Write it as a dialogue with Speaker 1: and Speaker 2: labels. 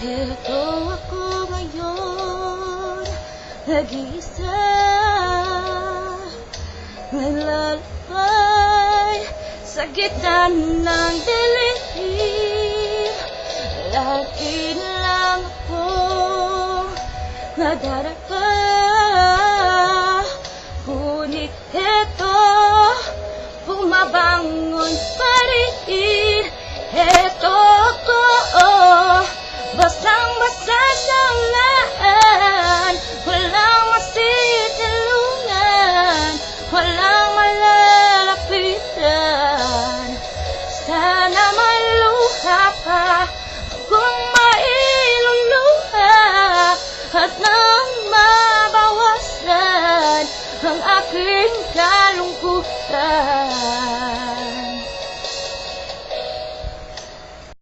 Speaker 1: Heto ako ngayon, nag-iisa. Naglalakbay sa gitna ng dilim Lagi lang ako nadarapa Ngunit heto, bumabangon pa rin. Ang aking kalungkutan